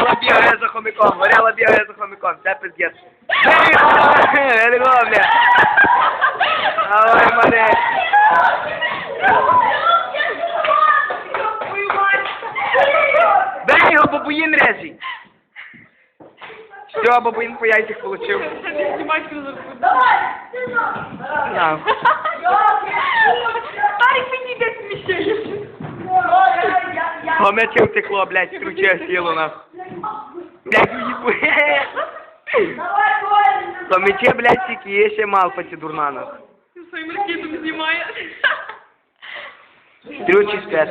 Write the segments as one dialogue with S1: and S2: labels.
S1: Горела бігає за хомиком, горела бігає за хомиком, це пиздец. Не бля. Давай, мене. Дай його бабуїн режі. Все, бабуїн по яйцях получив. Давай, На.
S2: Старик мені не смішаєш.
S1: Хомяче втекло, блядь, круче сіло нахуй. Блядь, уїбу. Хомяче, блядь, тільки є ще малпа ці дурна нахуй.
S2: Своїм ракетом знімає.
S1: Стрючий спец.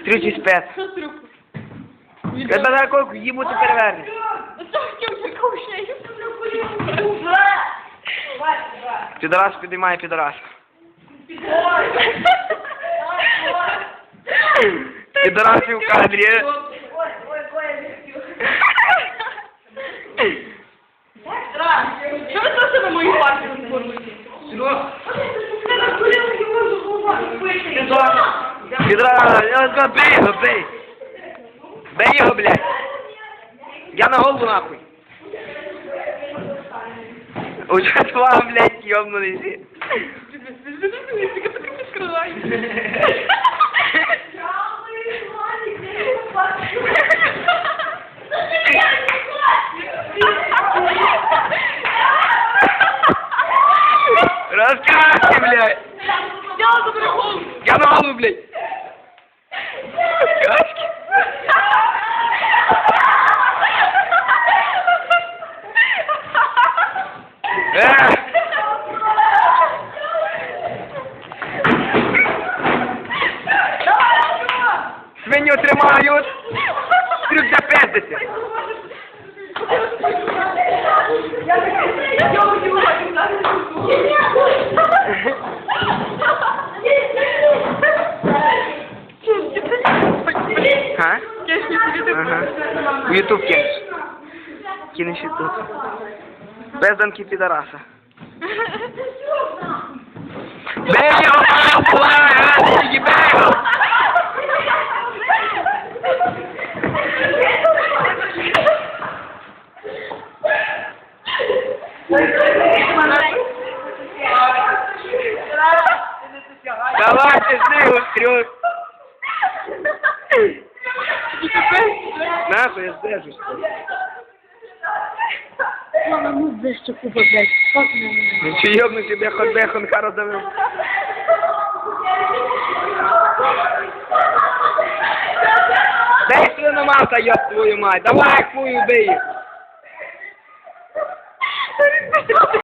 S1: Стрючий спец. Тебе такой їбу ти перевернеш. Підорас підіймає підорас. Підорас в кадрі.
S2: Що ви просто на мою партію розборуєте?
S1: Підорас, я сказав, бей його, бей. Бей його, блядь. Я на голову нахуй. Уже два, блядь, ёбнулись.
S2: Таке не скривай.
S1: Рассказывай, блядь.
S2: Я за прикол.
S1: Я на голову, блядь. Качки. Э! Свиню тримають. Трюк запиздиться. А?
S2: Я ж не собі
S1: Ага. У Ютуб кинеш. Кинеш Ютуб. Безданки підараса. Бей його, Давай, счастливо, трёх. Нахуй, я сдержу, что?
S3: Мама, ну дещо купа, блядь. Как мне?
S1: Ну че, ёбну тебе, хоть бехон хара давил. Дай свиномата, ёб твою мать. Давай, хуй, убей.